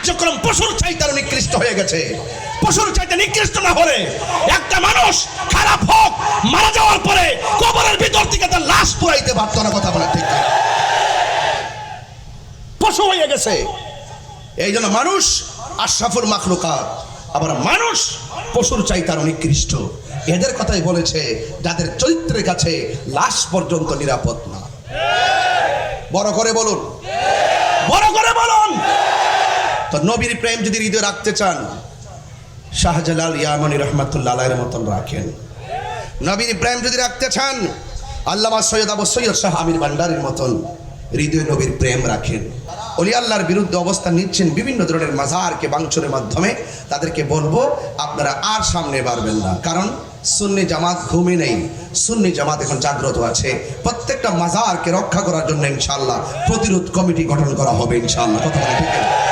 কার্যক্রম পশুর চাইতে নিকৃষ্ট হয়ে গেছে। পশুর চাইতে নিকৃষ্ট না হলে একটা মানুষ খারাপ হোক, মারা যাওয়ার পরে কবরের ভিতর থেকে তার লাশ পুরাইতে পারতো না, কথা বলা ঠিক পশু হয়ে গেছে। এই জন্য মানুষ আশরাফুল মাখলুকাত, আবার মানুষ পশুর চাইতে আরও নিকৃষ্ট। এদের কথাই বলেছে, যাদের চরিত্রের কাছে লাশ পর্যন্ত নিরাপদ না। বড় করে বলুন। বড় করে বলুন। তো নবীর প্রেম যদি হৃদয় রাখতে চান, শাহজালাল ইয়ামানি রহমাতুল্লাহ মতন রাখেন। নবীর প্রেম যদি রাখতে চান, আল্লামা সৈয়দ আবু সৈয়দ শাহ আমির ভান্ডারের মতন হৃদয় নবীর প্রেম রাখেন। অলি আল্লাহর বিরুদ্ধে অবস্থান নিচ্ছেন বিভিন্ন ধরনের মাজারকে বাংচনের মাধ্যমে। তাদেরকে বলব, আপনারা আর সামনে বাড়বেন না। কারণ সুন্নি জামাত ঘুমে নেই। সুন্নি জামাত এখন জাগ্রত আছে। প্রত্যেকটা মাজারকে রক্ষা করার জন্য ইনশাল্লাহ প্রতিরোধ কমিটি গঠন করা হবে ইনশাল্লাহ কথা বলে ঠিক?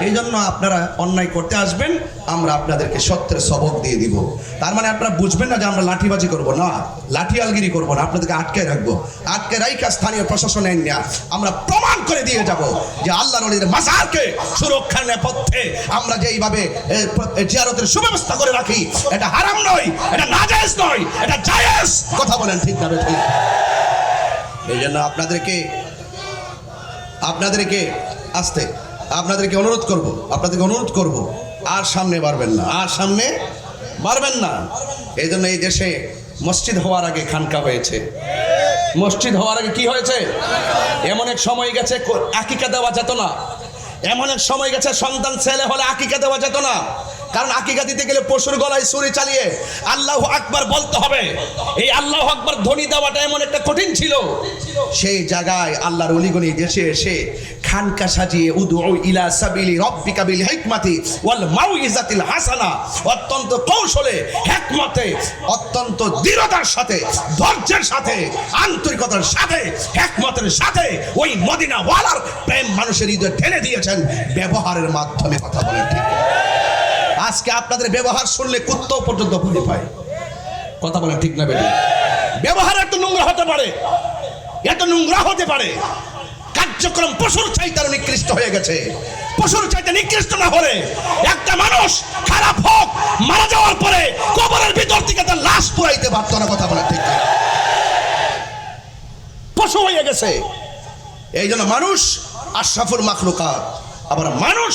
এই জন্য আপনারা অন্যায় করতে আসবেন আমরা আপনাদেরকে সত্যের সবক দিয়ে দিব। তার মানে আপনারা বুঝবেন না যে আমরা লাঠিবাজি করব। না লাঠি আলগিরি করব না আপনাদেরকে আটকে রাখব। আটকে রাইকা স্থানীয় প্রশাসন না আমরা প্রমাণ করে দিয়ে যাব যে আল্লাহ নদীর মাজারকে সুরক্ষার নেপথ্যে আমরা যে এইভাবে এ, প্র- এ, জিয়ারতের সুব্যবস্থা করে রাখি এটা হারাম নয় এটা নাজায়েজ নয় এটা জায়েজ। কথা বলেন ঠিক না ঠিক এই জন্য আপনাদেরকে আপনাদেরকে আসতে আপনাদেরকে অনুরোধ করব, আপনাদেরকে অনুরোধ করব, আর সামনে বাড়বেন না, আর সামনে বাড়বেন না। এই জন্য এই দেশে মসজিদ হওয়ার আগে খানকা হয়েছে। মসজিদ হওয়ার আগে কি হয়েছে? এমন এক সময় গেছে, আকিকা দেওয়া যেত না। এমন এক সময় গেছে, সন্তান ছেলে হলে আকিকা দেওয়া যেত না। কারণ আকিকা দিতে গেলে পশুর গলায় ছুরি চালিয়ে আল্লাহ আকবার বলতে হবে। এই আল্লাহ আকবার ধ্বনি দেওয়াটা এমন একটা কঠিন ছিল। সেই জায়গায় আল্লাহর অলিগনি দেশে এসে খানকা সাজিয়ে উদু ইলা সাবিলি রব্বিকা বিল হিকমাতি ওয়াল মাউইজাতিল হাসানা। অত্যন্ত কৌশলে, হিকমতে, অত্যন্ত দৃঢ়তার সাথে, ধৈর্যের সাথে, আন্তরিকতার সাথে, হিকমতের সাথে ওই মদিনা ওয়ালার প্রেম মানুষের হৃদয়ে ঠেলে দিয়েছেন ব্যবহারের মাধ্যমে কথা বলেন ঠিক আজকে আপনাদের ব্যবহার শুনলে কুত্তাও পর্যন্ত ভুলে পায়। কথা বলেন ঠিক না বেটি? ব্যবহার এত নোংরা হতে পারে, এত নোংরা হতে পারে কার্যক্রম পশুর চাইতে নিকৃষ্ট হয়ে গেছে। পশুর চাইতে নিকৃষ্ট না হলে একটা মানুষ খারাপ হোক, মারা যাওয়ার পরে কবরের ভিতর থেকে তার লাশ পুরাইতে পারতো না কথা বলেন ঠিক পশু হয়ে গেছে। এই জন্য মানুষ আশরাফুল মাখলুকাত, আবার মানুষ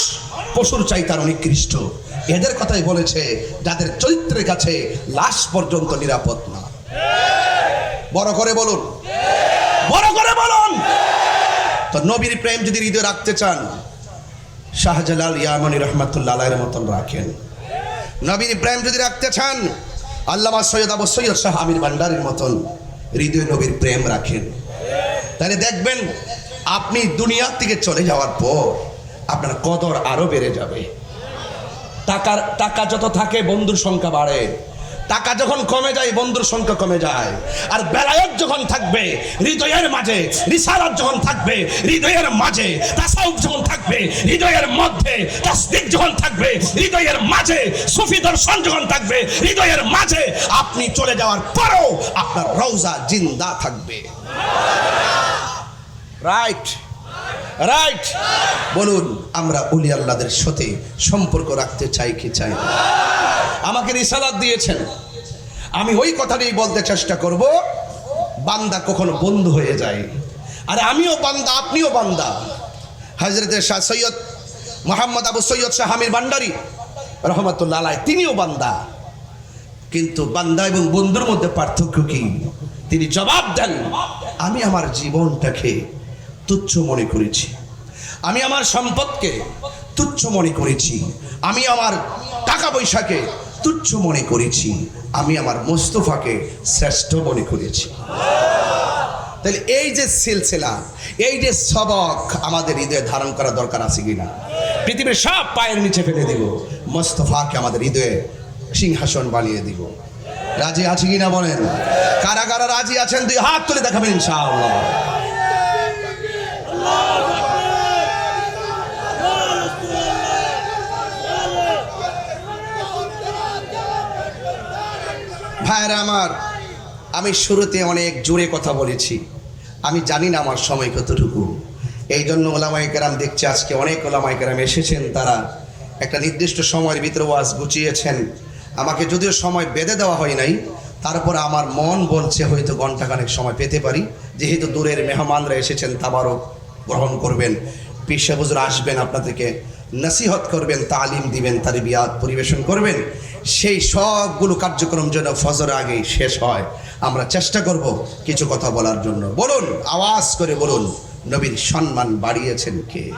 পশুর চাইতে আরও নিকৃষ্ট। এদের কথাই বলেছে, যাদের চরিত্রের কাছে লাশ পর্যন্ত নিরাপদ না। বড় করে বলুন। বড় করে তো নবীর প্রেম যদি হৃদয় রাখতে চান, শাহজালাল ইয়ামানি রহমাতুল্লাহ আলাইয়ের মতন রাখেন। নবীর প্রেম যদি রাখতে চান, আল্লামা সৈয়দ আবু সৈয়দ শাহ আমির ভান্ডারের মতন হৃদয় নবীর প্রেম রাখেন। তাহলে দেখবেন, আপনি দুনিয়ার থেকে চলে যাওয়ার পর আপনার কদর আরও বেড়ে যাবে। টাকার টাকা যত থাকে, বন্ধুর সংখ্যা বাড়ে। টাকা যখন কমে যায়, বন্ধুর সংখ্যা কমে যায়। আর বেলায়ত যখন থাকবে, হৃদয়ের মাঝে, রিসালাত যখন থাকবে, হৃদয়ের মাঝে, তাসাউফ যখন থাকবে, হৃদয়ের মধ্যে, তাসদিক যখন থাকবে, হৃদয়ের মাঝে, সুফি দর্শন যখন থাকবে, হৃদয়ের মাঝে, আপনি চলে যাওয়ার পরেও আপনার রওজা জিন্দা থাকবে। রাইট রাইট বলুন, আমরা উলি আল্লাহদের সাথে সম্পর্ক রাখতে চাই কি চাই না? আমাকে রিসালাত দিয়েছেন। আমি ওই কথাটাই বলতে চেষ্টা করব, বান্দা কখনো বন্ধু হয়ে যায়। আরে আমিও বান্দা, আপনিও বান্দা। হজরতের শাহ সৈয়দ মোহাম্মদ আবু সৈয়দ শাহ আমির ভান্ডারি রহমতুল্লাহ আলাই তিনিও বান্দা। কিন্তু বান্দা এবং বন্ধুর মধ্যে পার্থক্য কি? তিনি জবাব দেন, আমি আমার জীবনটাকে তুচ্ছ মনে করেছি। আমি আমার সম্পদকে তুচ্ছ মনে করেছি। আমি আমার টাকা পয়সাকে তুচ্ছ মনে করেছি। আমি আমার মোস্তফাকে শ্রেষ্ঠ মনে করেছি। তাহলে এই যে সিলসিলা, এই যে সবক আমাদের হৃদয়ে ধারণ করা দরকার আছে কিনা? পৃথিবীর সব পায়ের নিচে ফেলে দিব। মোস্তফাকে আমাদের হৃদয়ে সিংহাসন বানিয়ে দিব। রাজি আছে কিনা বলেন? কারা কারা রাজি আছেন, দুই হাত তুলে দেখাবেন ইনশাআল্লাহ। ভাইরা আমার, আমি শুরুতে অনেক জোরে কথা বলেছি। আমি জানি না আমার সময় কতটুকু। এই জন্য ওলামাই কেরাম দেখছি আজকে অনেক ওলামাই কেরাম এসেছেন, তারা একটা নির্দিষ্ট সময়ের ভিতরে ওয়াজ গুছিয়েছেন। আমাকে যদিও সময় বেঁধে দেওয়া হয় নাই, তারপর আমার মন বলছে হয়তো ঘন্টাখানেক সময় পেতে পারি। যেহেতু দূরের মেহমানরা এসেছেন তাবারও গ্রহণ করবেন। পিসা হুজুর আসবেন আপনাদেরকে। নসিহত করবেন, তালিম দিবেন তার বিয়াদ পরিবেশন করবেন, সেই সবগুলো কার্যক্রম যেন ফজর আগেই শেষ হয়। আমরা চেষ্টা করব কিছু কথা বলার জন্য। বলুন, আওয়াজ করে বলুন, নবীর সম্মান বাড়িয়েছেন কে?